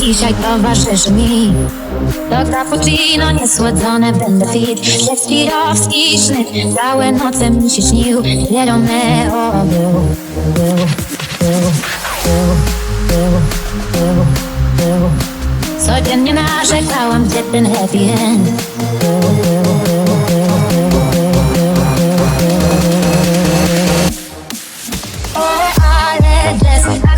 dzisiaj towarzyszy mi To cappuccino niesłodzone będę fit Szekspirowski sznyt Całe noce mi się śnił Nie Romeo był, był, był, był, był, Codziennie narzekałam, gdzie ten happy end Był, był, był, był, ale deszcz,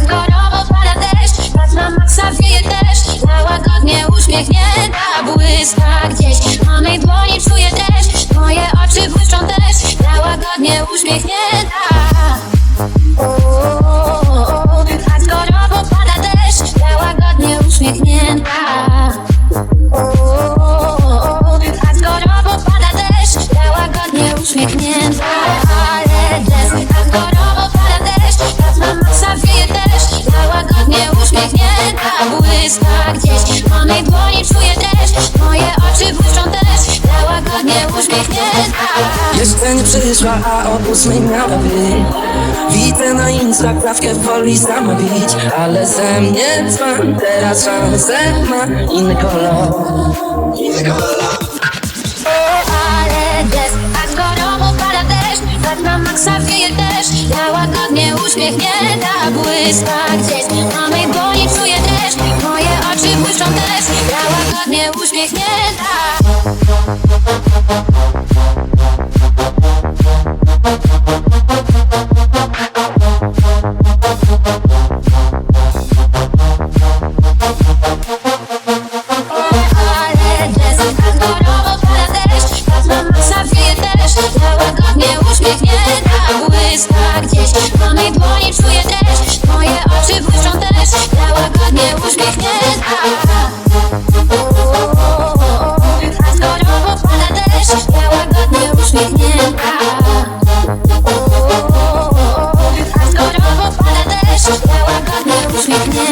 zawieje deszcz Ta łagodnie uśmiechnięta błyska gdzieś. Na mej dłoni czuję deszcz, twoje oczy błyszczą też. Ta łagodnie uśmiechnięta A skoro popada deszcz, ta łagodnie uśmiechnięta A skoro popada deszcz, ta łagodnie uśmiechnięta Ale deszcz, a skoro Błyszczą też Ja łagodnie uśmiechnięta Jeszcze nie przyszła, a o ósmej miała być. Widzę na Insta krawkę woli sama bić Ale ze mnie dzban, teraz szansę ma inny kolor. Inny kolor. Ale tak gorąco pada deszcz Tak na maksa wieje deszcz Ja łagodnie uśmiechnięta Błyska gdzieś Na mej dłoni czuję Yeah.